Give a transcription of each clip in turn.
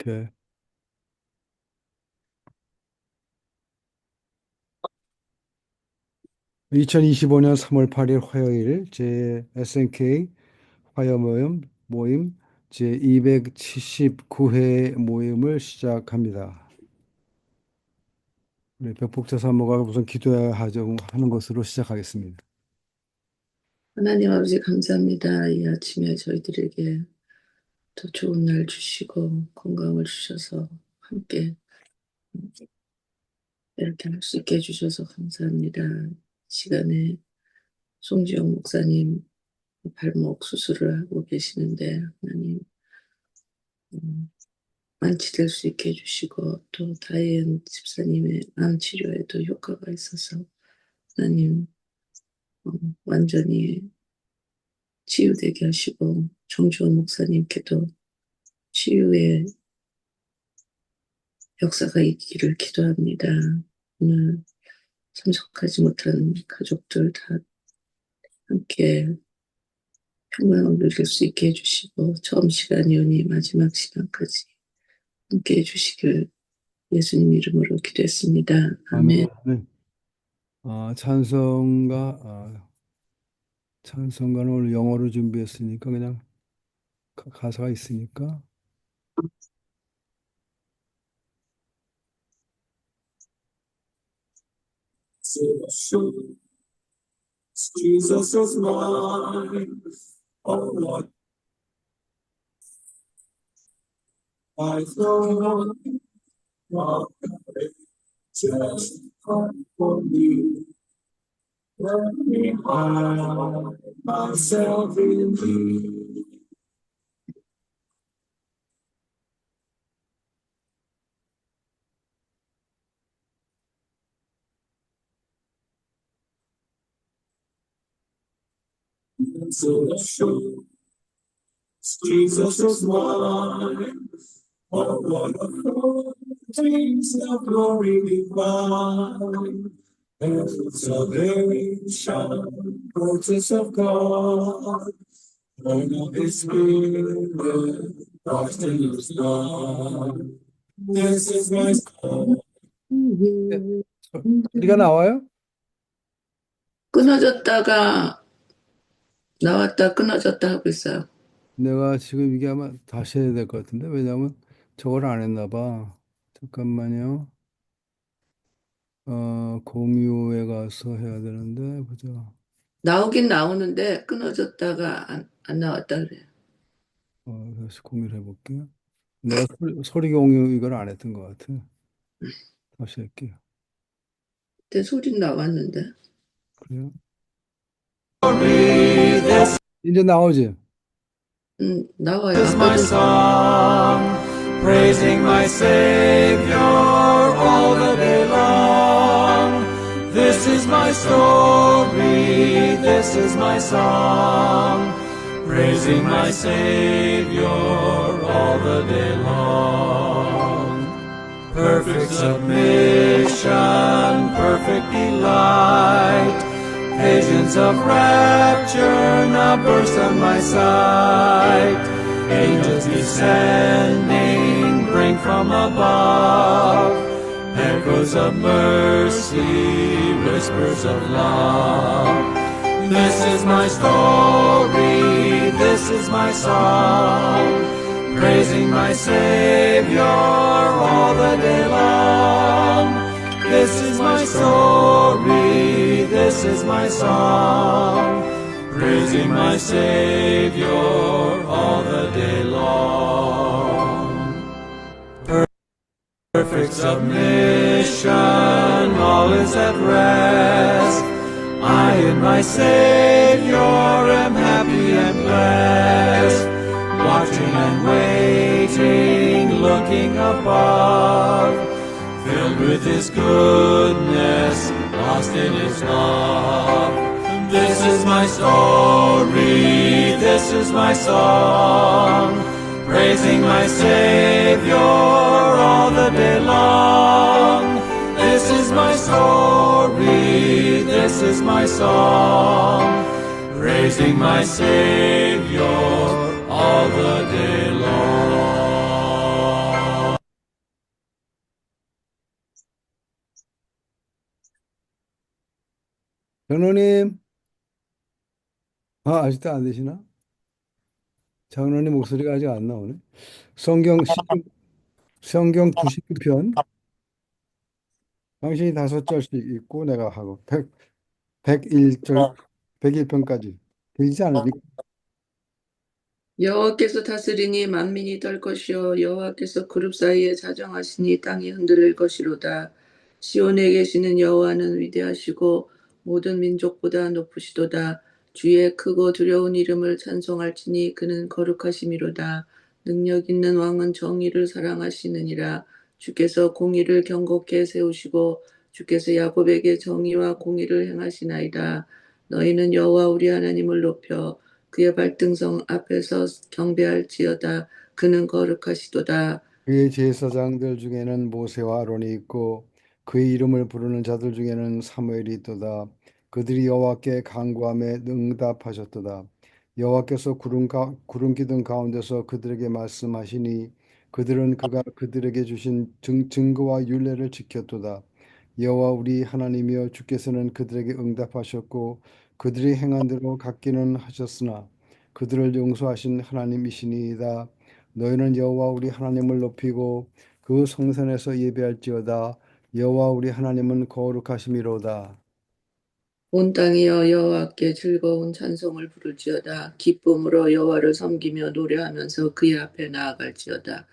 오케이. (2025년 3월 8일) 화요일 제 SNK 화요 모임 모임 제 279회 모임을 시작합니다. 우리 백복자 사모가 우선 기도해야 하죠 하는 것으로 시작하겠습니다. 하나님 아버지 감사합니다. 이 아침에 저희들에게 더 좋은 날 주시고 건강을 주셔서 함께 이렇게 할 수 있게 해주셔서 감사합니다. 시간에 송지영 목사님 발목 수술을 하고 계시는데 하나님 음, 완치될 수 있게 해주시고 또 다이앤 집사님의 암 치료에도 효과가 있어서 하나님 어, 완전히 치유되게 하시고 정주원 목사님께도 치유의 역사가 있기를 기도합니다. 오늘 참석하지 못한 가족들 다 함께 평강을 누릴 수 있게 해주시고 처음 시간이오니 마지막 시간까지 함께 해주시길 예수님 이름으로 기도했습니다. 아멘. 아멘. 아, 찬송가 아, 찬송가는 오늘 영어로 준비했으니까 그냥 가- 가사가 있으니까 Jesus is mine. Oh Lord. I know what just come for me. Let me hide myself in thee. So sure, Jesus is mine. Oh, what a things of glory divine. Heaven's salvation, purchase of God. Born of His Spirit, washed in His blood. This is my song. 소리가 나와요? 끊어졌다가 나왔다 끊어졌다 하고 있어요. 내가 지금 이게 아마 다시 해야 될 것 같은데 왜냐면 저걸 안 했나 봐. 잠깐만요. 어, 공유에 가서 해야 되는데 보자. 나오긴 나오는데 끊어졌다가 안, 안 나왔다 그래요. 어, 다시 공유를 해볼게요. 내가 소리, 소리 공유 이걸 안 했던 것 같아. 다시 할게요. 그때 소리 나왔는데 그래요? This 이제 나오지? 음, 나와요. is my 아까도 song, praising my Savior all the day long. This is my story, this is my song, praising my Savior all the day long. Perfect submission, perfect delight. Visions of rapture now burst on my sight. Angels descending bring from above echoes of mercy, whispers of love. This is my story, this is my song, praising my Savior all the day long. My story, this is my song, praising my Savior all the day long. Perfect submission, all is at rest. I in my Savior am happy and blessed, watching and waiting, looking above filled with His goodness, lost in His love. This is my story, this is my song, praising my Savior all the day long. This is my story, this is my song, praising my Savior all the day 장로님, 아, 아직도 안 되시나? 장로님 목소리가 아직 안 나오네. 성경, 시- 성경 99편, 당신이 다섯 절씩 읽고 내가 하고, 100, 101절, 101편까지. 되지 않으니까. 여호와께서 다스리니 만민이 떨 것이요 여호와께서 그룹 사이에 자정하시니 땅이 흔들릴 것이로다 시온에 계시는 여호와는 위대하시고 모든 민족보다 높으시도다. 주의 크고 두려운 이름을 찬송할지니 그는 거룩하심이로다. 능력 있는 왕은 정의를 사랑하시느니라. 주께서 공의를 경고케 세우시고 주께서 야곱에게 정의와 공의를 행하시나이다. 너희는 여호와 우리 하나님을 높여 그의 발등성 앞에서 경배할지어다. 그는 거룩하시도다. 그의 제사장들 중에는 모세와 아론이 있고 그의 이름을 부르는 자들 중에는 사무엘이 있도다. 그들이 여호와께 간구함에 응답하셨도다. 여호와께서 구름 가, 구름 기둥 가운데서 그들에게 말씀하시니 그들은 그가 그들에게 주신 증, 증거와 율례를 지켰도다. 여호와 우리 하나님이여 주께서는 그들에게 응답하셨고 그들이 행한 대로 갚기는 하셨으나 그들을 용서하신 하나님이시니이다. 너희는 여호와 우리 하나님을 높이고 그 성산에서 예배할지어다. 여호와 우리 하나님은 거룩하심이로다. 온 땅이여 여호와께 즐거운 찬송을 부를지어다. 기쁨으로 여호와를 섬기며 노래하면서 그의 앞에 나아갈지어다.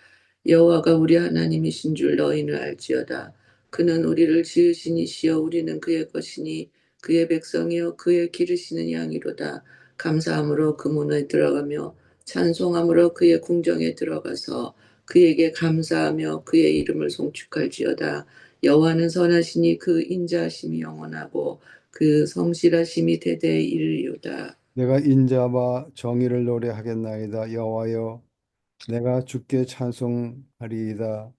여호와가 우리 하나님이신 줄 너희는 알지어다. 그는 우리를 지으신 이시여 우리는 그의 것이니 그의 백성이여 그의 기르시는 양이로다. 감사함으로 그 문에 들어가며 찬송함으로 그의 궁정에 들어가서 그에게 감사하며 그의 이름을 송축할지어다 여호와는 선하시니 그 인자하심이 영원하고 그 성실하심이 대대에 이르리로다. 내가 인자와 정의를 노래하겠나이다. 여호와여, 내가 주께 찬송하리이다.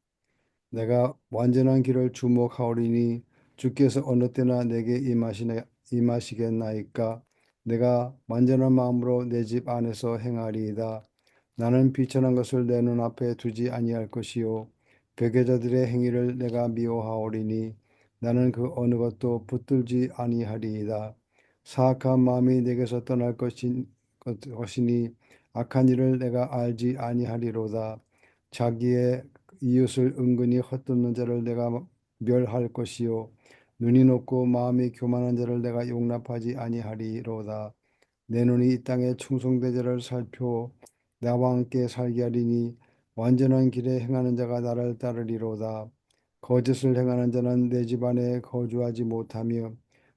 내가 완전한 길을 주목하오리니 주께서 어느 때나 내게 임하시네, 임하시겠나이까. 내가 완전한 마음으로 내 집 안에서 행하리이다. 나는 비천한 것을 내 눈앞에 두지 아니할 것이요. 배교자들의 행위를 내가 미워하오리니 나는 그 어느 것도 붙들지 아니하리이다. 사악한 마음이 내게서 떠날 것인, 것이니 악한 일을 내가 알지 아니하리로다. 자기의 이웃을 은근히 헛듣는 자를 내가 멸할 것이요 눈이 높고 마음이 교만한 자를 내가 용납하지 아니하리로다. 내 눈이 이 땅의 충성된 자를 살펴 나와 함께 살게 하리니 완전한 길에 행하는 자가 나를 따르리로다. 거짓을 행하는 자는 내 집안에 거주하지 못하며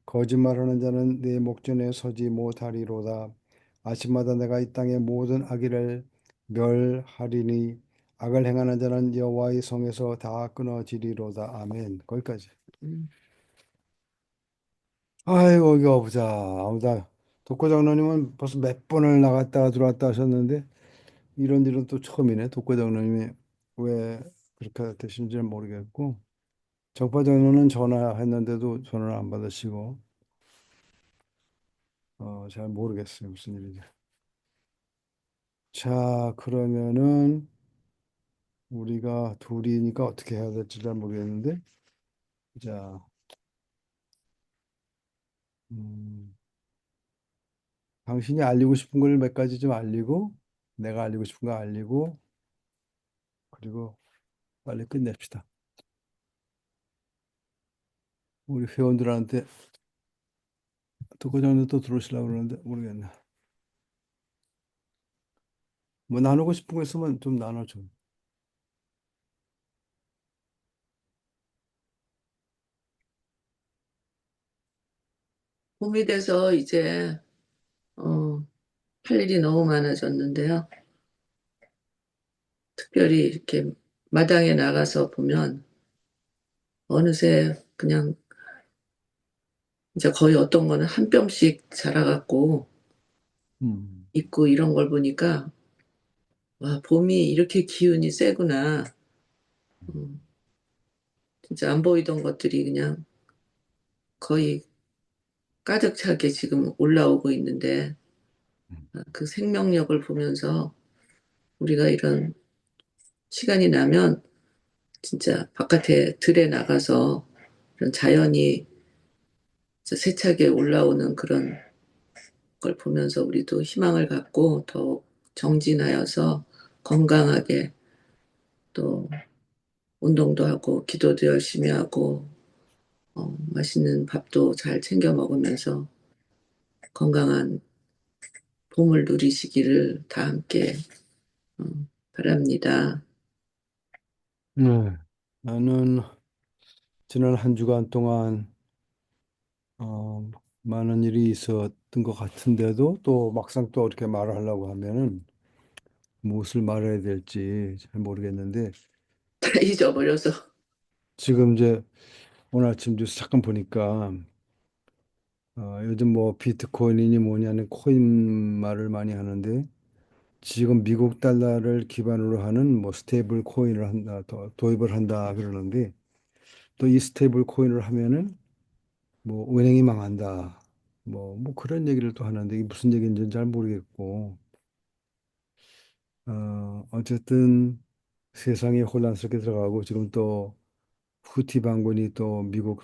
거짓말하는 자는 내 목전에 서지 못하리로다. 아침마다 내가 이 땅의 모든 악의를 멸하리니 악을 행하는 자는 여호와의 성에서 다 끊어지리로다. 아멘. 거기까지. 음. 아이고 이거 보자. 아무다 독고 장로님은 벌써 몇 번을 나갔다가 들어왔다 하셨는데 이런 일은 또 처음이네. 독고 장로님이 왜 그렇게 되신지는 모르겠고 정파 장로는 전화했는데도 전화를 안 받으시고 어, 잘 모르겠어요. 무슨 일인지. 자, 그러면은 우리가 둘이니까 어떻게 해야 될지 잘 모르겠는데 자, 음, 당신이 알리고 싶은 걸 몇 가지 좀 알리고 내가 알리고 싶은 거 알리고 그리고 빨리 끝냅시다. 우리 회원들한테 독고장도 또 들어오시려고 그러는데 모르겠네. 뭐 나누고 싶은 거 있으면 좀 나눠줘. 봄이 돼서 이제 어, 할 일이 너무 많아졌는데요. 특별히 이렇게 마당에 나가서 보면 어느새 그냥 이제 거의 어떤 거는 한 뼘씩 자라갖고 음, 있고 이런 걸 보니까 와, 봄이 이렇게 기운이 세구나. 음, 진짜 안 보이던 것들이 그냥 거의 가득 차게 지금 올라오고 있는데 아, 그 생명력을 보면서 우리가 이런 시간이 나면 진짜 바깥에 들에 나가서 이런 자연이 세차게 올라오는 그런 걸 보면서 우리도 희망을 갖고 더욱 정진하여서 건강하게 또 운동도 하고 기도도 열심히 하고 어, 맛있는 밥도 잘 챙겨 먹으면서 건강한 봄을 누리시기를 다 함께 어, 바랍니다. 네. 나는 지난 한 주간 동안 어, 많은 일이 있었던 것 같은데도 또 막상 또 이렇게 말을 하려고 하면은 무엇을 말해야 될지 잘 모르겠는데 다 잊어버려서 지금 이제 오늘 아침 뉴스 잠깐 보니까 어, 요즘 뭐 비트코인이니 뭐냐는 코인 말을 많이 하는데 지금 미국 달러를 기반으로 하는 뭐 스테이블 코인을 한다, 도, 도입을 한다 그러는데 또 이 스테이블 코인을 하면은 뭐 은행이 망한다. 뭐, 뭐 그런 얘기를 또 하는데 이게 무슨 얘기인지는 잘 모르겠고 어, 어쨌든 세상이 혼란스럽게 들어가고 지금 또 후티 반군이 또 미국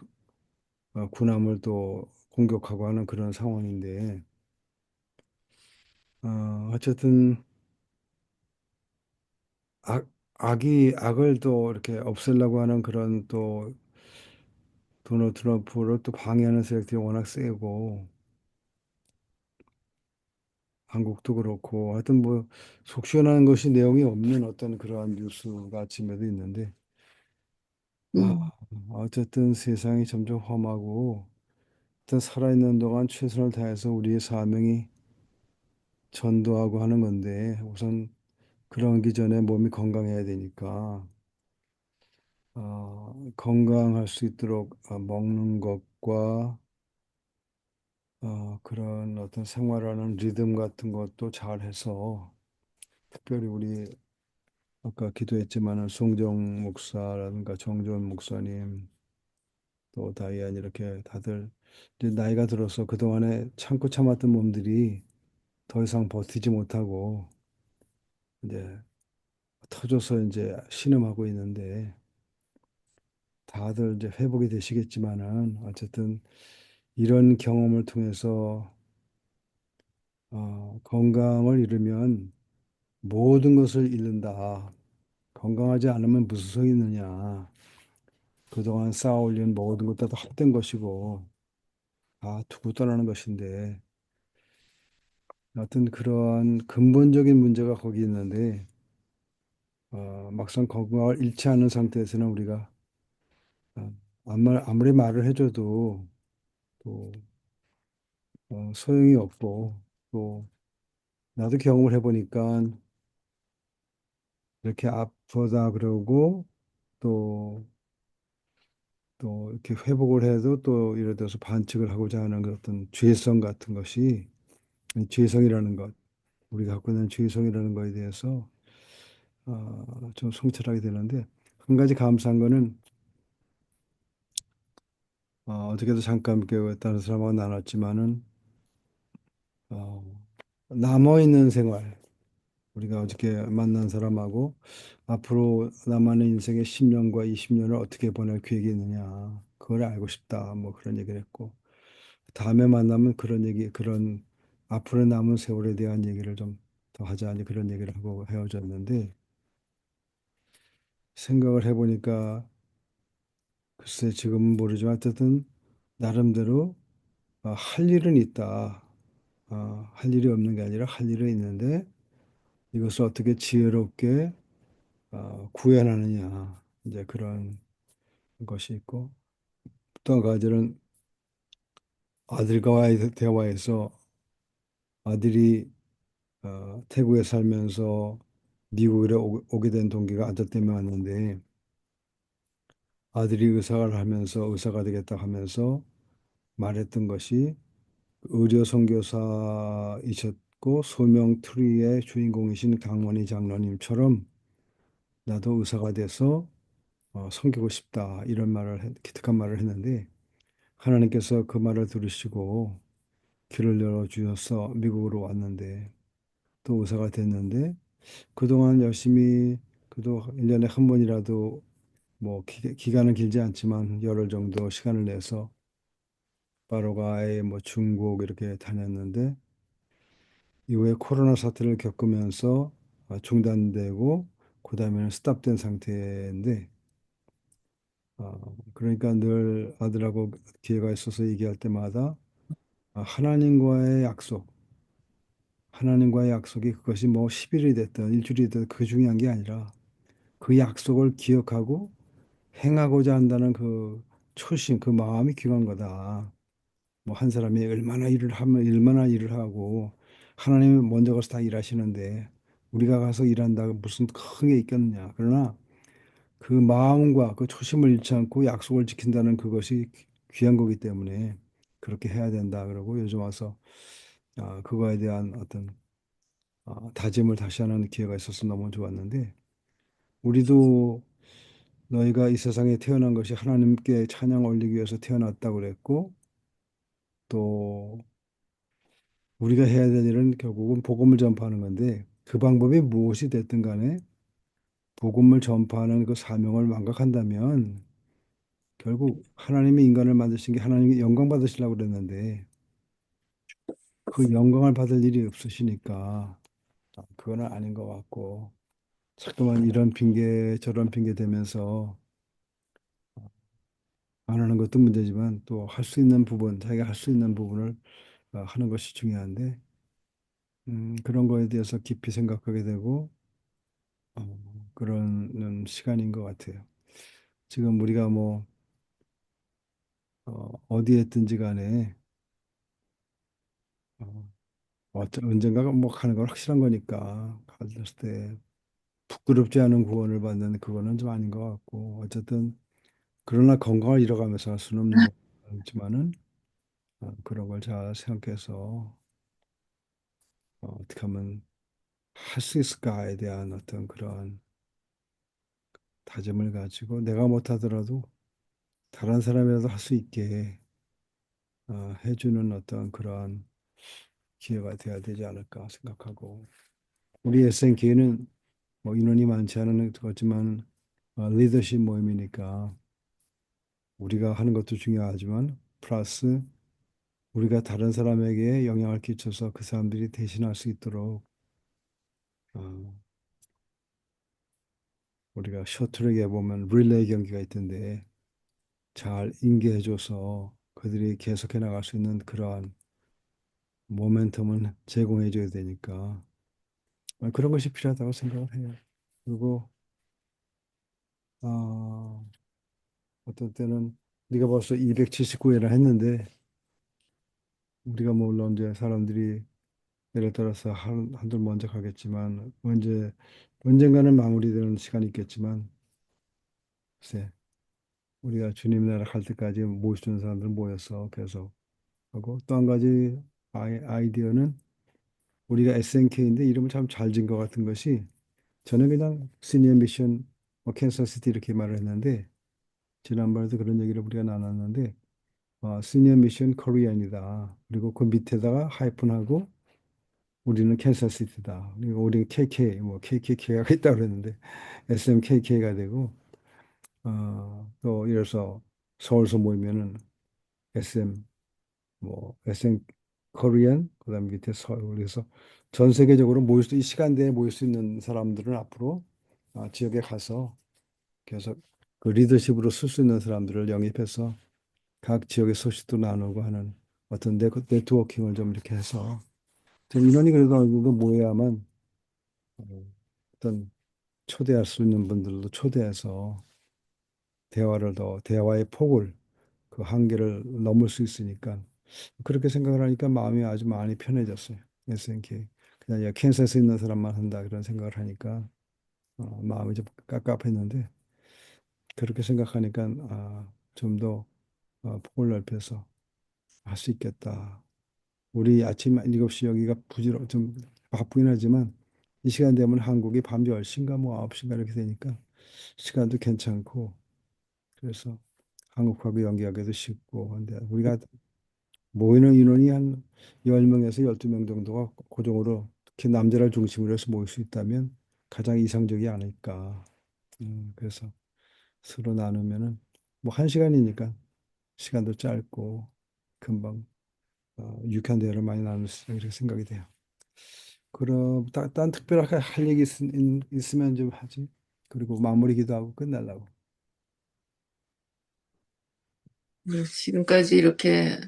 어, 군함을 또 공격하고 하는 그런 상황인데 어, 어쨌든 악, 악이 악을 또 이렇게 없애려고 하는 그런 또 도널드 트럼프를 또 방해하는 세력들이 워낙 세고 한국도 그렇고 하여튼 뭐 속 시원한 것이 내용이 없는 어떤 그러한 뉴스가 아침에도 있는데 음, 아, 어쨌든 세상이 점점 험하고 일단 살아있는 동안 최선을 다해서 우리의 사명이 전도하고 하는 건데 우선 그러기 전에 몸이 건강해야 되니까 어, 건강할 수 있도록 어, 먹는 것과 어, 그런 어떤 생활하는 리듬 같은 것도 잘 해서 특별히 우리 아까 기도했지만은 송정 목사라든가 정전 목사님 또 다이안 이렇게 다들 이제 나이가 들어서 그동안에 참고 참았던 몸들이 더 이상 버티지 못하고 이제 터져서 이제 신음하고 있는데 다들 이제 회복이 되시겠지만은 어쨌든 이런 경험을 통해서 어, 건강을 잃으면 모든 것을 잃는다. 건강하지 않으면 무슨 소용이 있느냐. 그동안 쌓아올린 모든 것도 다 헛된 것이고 다 두고 떠나는 것인데. 어떤 그러한 근본적인 문제가 거기 있는데 어, 막상 건강을 잃지 않은 상태에서는 우리가 어, 아무- 아무리 말을 해줘도 또 어, 소용이 없고 또 나도 경험을 해보니까 이렇게 아프다 그러고 또 또 이렇게 회복을 해도 또 예를 들어서 반칙을 하고자 하는 그 어떤 죄성 같은 것이 죄성이라는 것 우리가 갖고 있는 죄성이라는 것에 대해서 어, 좀 성찰하게 되는데 한 가지 감사한 거는 어, 어저께도 잠깐 그 다른 사람하고 나눴지만은 어, 남아 있는 생활 우리가 어저께 만난 사람하고 앞으로 남아있는 인생의 10년과 20년을 어떻게 보낼 계획이 있느냐 그걸 알고 싶다 뭐 그런 얘기를 했고 다음에 만나면 그런 얘기 그런 앞으로 남은 세월에 대한 얘기를 좀 더 하자 이제 그런 얘기를 하고 헤어졌는데 생각을 해보니까 글쎄 지금은 모르지만 어쨌든 나름대로 어, 할 일은 있다. 어, 할 일이 없는 게 아니라 할 일은 있는데 이것을 어떻게 지혜롭게 어, 구현하느냐. 이제 그런 것이 있고 또 한 가지는 아들과의 대화에서 아들이 어, 태국에 살면서 미국에 오- 오게 된 동기가 아들 때문에 왔는데 아들이 의사를 하면서 의사가 되겠다 하면서 말했던 것이 의료 선교사이셨 고 소명 트리의 주인공이신 강원희 장로님처럼 나도 의사가 돼서 어, 섬기고 싶다 이런 말을 했- 기특한 말을 했는데 하나님께서 그 말을 들으시고 길을 열어 주셔서 미국으로 왔는데 또 의사가 됐는데 그동안 열심히 그래도 1년에 한 번이라도 뭐 기, 기간은 길지 않지만 열흘 정도 시간을 내서 바로가 아예 뭐 중국 이렇게 다녔는데 이후에 코로나 사태를 겪으면서 아, 중단되고 그 다음에는 스탑된 상태인데 어, 그러니까 늘 아들하고 기회가 있어서 얘기할 때마다 아, 하나님과의 약속, 하나님과의 약속이 그것이 뭐 10일이 됐든 일주일이 됐든 그 중요한 게 아니라 그 약속을 기억하고 행하고자 한다는 그 초심, 그 마음이 귀한 거다. 뭐 한 사람이 얼마나 일을 하면 얼마나 일을 하고 하나님이 먼저 가서 다 일하시는데 우리가 가서 일한다고 무슨 큰 게 있겠느냐. 그러나 그 마음과 그 초심을 잃지 않고 약속을 지킨다는 그것이 귀- 귀한 거기 때문에 그렇게 해야 된다. 그러고 요즘 와서 아, 그거에 대한 어떤 아, 다짐을 다시 하는 기회가 있어서 너무 좋았는데 우리도 너희가 이 세상에 태어난 것이 하나님께 찬양 올리기 위해서 태어났다고 그랬고 또 우리가 해야 될 일은 결국은 복음을 전파하는 건데 그 방법이 무엇이 됐든 간에 복음을 전파하는 그 사명을 망각한다면 결국 하나님이 인간을 만드신 게 하나님이 영광 받으시려고 그랬는데 그 영광을 받을 일이 없으시니까 그거는 아닌 것 같고 자꾸만 이런 핑계 저런 핑계 대면서 안 하는 것도 문제지만 또 할 수 있는 부분 자기가 할 수 있는 부분을 어, 하는 것이 중요한데 음, 그런 거에 대해서 깊이 생각하게 되고 어, 그런 시간인 것 같아요. 지금 우리가 뭐 어, 어디에 있든지 간에 어, 어쩌, 언젠가가 뭐 가는 건 확실한 거니까 갔을 때 부끄럽지 않은 구원을 받는 그거는 좀 아닌 것 같고 어쨌든 그러나 건강을 잃어가면서 할 수는 어, 그런 걸 잘 생각해서 어, 어떻게 하면 할 수 있을까에 대한 어떤 그런 다짐을 가지고 내가 못하더라도 다른 사람이라도 할 수 있게 어, 해주는 어떤 그런 기회가 돼야 되지 않을까 생각하고. 우리 SNK는 뭐 인원이 많지 않은 거지만 어, 리더십 모임이니까 우리가 하는 것도 중요하지만 플러스 우리가 다른 사람에게 영향을 끼쳐서 그 사람들이 대신할 수 있도록 어, 우리가 쇼트랙에 보면 릴레이 경기가 있던데 잘 인계해줘서 그들이 계속해 나갈 수 있는 그러한 모멘텀을 제공해줘야 되니까 어, 그런 것이 필요하다고 생각을 해요. 그리고 어, 어떤 때는 우리가 벌써 279회를 했는데 우리가 뭐 물론 이제 사람들이 예를 들어서 한, 한들 먼저 가겠지만 언제 언젠가는 마무리되는 시간이 있겠지만 글쎄 우리가 주님 나라 갈 때까지 있는 사람들 모여서 계속 하고 또 한 가지 아이, 아이디어는 우리가 SNK인데 이름을 참 잘 지은 것 같은 것이 저는 그냥 시니어 미션 뭐 캔서시티 이렇게 말을 했는데 지난번에도 그런 얘기를 우리가 나눴는데 어, 시니어 미션 코리안이다. 그리고 그 밑에다가 하이픈하고 우리는 캔서시티다. 그리고 우리 KK 뭐 KKK가 있다고 그랬는데 SMKK가 되고 어, 또 이래서 서울서 모이면은 SM 뭐 SM 코리안 그다음 밑에 서울 그래서 전 세계적으로 모일 수 이 시간대에 모일 수 있는 사람들은 앞으로 어, 지역에 가서 계속 그 리더십으로 쓸 수 있는 사람들을 영입해서 각 지역의 소식도 나누고 하는 어떤 네, 네트워킹을 좀 이렇게 해서 좀 인원이 그래도 어느 정도 모여야만 어, 어떤 초대할 수 있는 분들도 초대해서 대화를 더 대화의 폭을 그 한계를 넘을 수 있으니까 그렇게 생각을 하니까 마음이 아주 많이 편해졌어요. SNK 그냥 야, 캔서스에 있는 사람만 한다 그런 생각을 하니까 어, 마음이 좀 깝깝했는데 그렇게 생각하니까 아, 좀더 어, 폭을 넓혀서 할 수 있겠다. 우리 아침 7시 여기가 부지런 좀 바쁘긴 하지만 이 시간 되면 한국이 밤 10시인가 뭐 9시인가 이렇게 되니까 시간도 괜찮고 그래서 한국하고 연기하기도 쉽고 근데 우리가 모이는 인원이 한 10명에서 12명 정도가 고정으로 특히 남자를 중심으로 해서 모일 수 있다면 가장 이상적이 아닐까. 음, 그래서 서로 나누면은 뭐 한 시간이니까 시간도 짧고 금방 어, 유쾌한 대화를 많이 나눌 수 있다 이렇게 생각이 돼요. 그럼 딴, 딴 특별하게 할 얘기 있, 있- 있으면 좀 하지. 그리고 마무리 기도 하고 끝내려고. 네, 지금까지 이렇게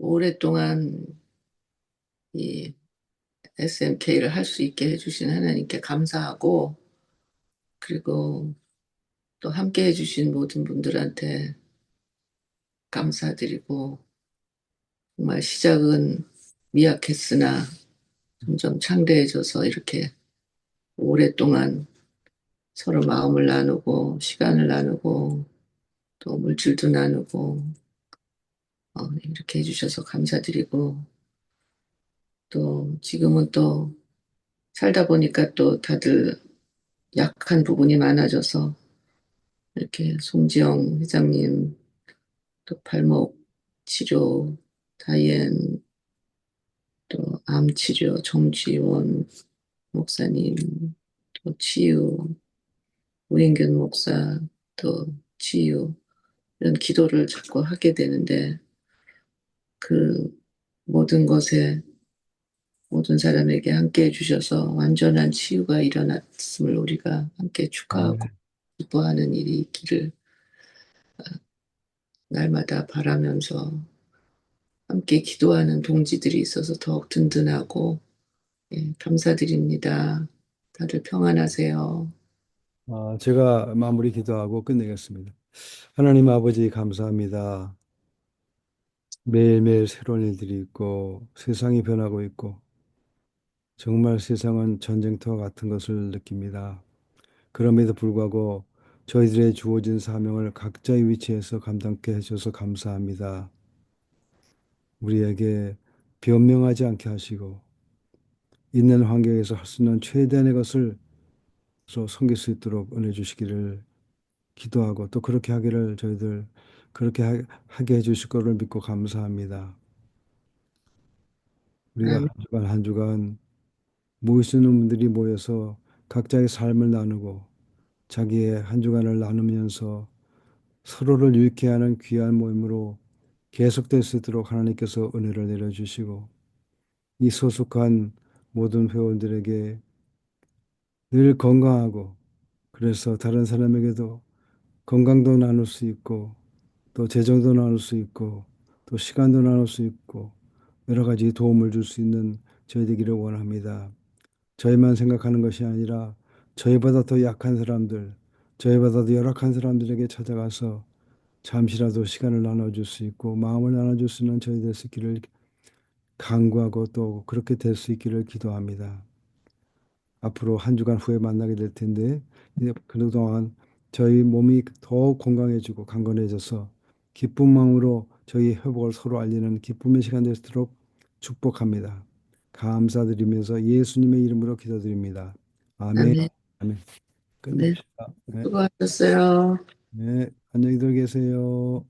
오랫동안 이 SMK를 할 수 있게 해주신 하나님께 감사하고, 그리고 또 함께 해주신 모든 분들한테 감사드리고, 정말 시작은 미약했으나 점점 창대해져서 이렇게 오랫동안 서로 마음을 나누고, 시간을 나누고, 또 물질도 나누고, 어, 이렇게 해주셔서 감사드리고, 또 지금은 또 살다 보니까 또 다들 약한 부분이 많아져서 이렇게 송지영 회장님, 또 발목 치료, 다이앤, 또 암 치료, 정지원 목사님, 또 치유, 우인균 목사, 또 치유, 이런 기도를 자꾸 하게 되는데 그 모든 것에 모든 사람에게 함께 해주셔서 완전한 치유가 일어났음을 우리가 함께 축하하고 아멘. 기뻐하는 일이 있기를 어, 날마다 바라면서 함께 기도하는 동지들이 있어서 더욱 든든하고 예, 감사드립니다. 다들 평안하세요. 아, 제가 마무리 기도하고 끝내겠습니다. 하나님 아버지 감사합니다. 매일매일 새로운 일들이 있고 세상이 변하고 있고 정말 세상은 전쟁터와 같은 것을 느낍니다. 그럼에도 불구하고 저희들의 주어진 사명을 각자의 위치에서 감당케 해주셔서 감사합니다. 우리에게 변명하지 않게 하시고 있는 환경에서 할 수 있는 최대한의 것을 서 섬길 수 있도록 은혜 주시기를 기도하고 또 그렇게 하기를 저희들 그렇게 하, 하게 해주실 거를 믿고 감사합니다. 우리가 아멘. 한 주간 한 주간 모일 수 있는 분들이 모여서 각자의 삶을 나누고 자기의 한 주간을 나누면서 서로를 유익해 하는 귀한 모임으로 계속될 수 있도록 하나님께서 은혜를 내려주시고 이 소속한 모든 회원들에게 늘 건강하고 그래서 다른 사람에게도 건강도 나눌 수 있고 또 재정도 나눌 수 있고 또 시간도 나눌 수 있고 여러 가지 도움을 줄 수 있는 저희 되기를 원합니다. 저희만 생각하는 것이 아니라 저희보다 더 약한 사람들, 저희보다 더 열악한 사람들에게 찾아가서 잠시라도 시간을 나눠줄 수 있고 마음을 나눠줄 수 있는 저희 될 수 있기를 간구하고 또 그렇게 될 수 있기를 기도합니다. 앞으로 한 주간 후에 만나게 될 텐데 그동안 저희 몸이 더 건강해지고 강건해져서 기쁜 마음으로 저희 회복을 서로 알리는 기쁨의 시간 되도록 축복합니다. 감사드리면서 예수님의 이름으로 기도드립니다. 아멘. 아멘. 아멘. 끝냅시다. 네, 수고하셨어요. 네, 안녕히 들 계세요.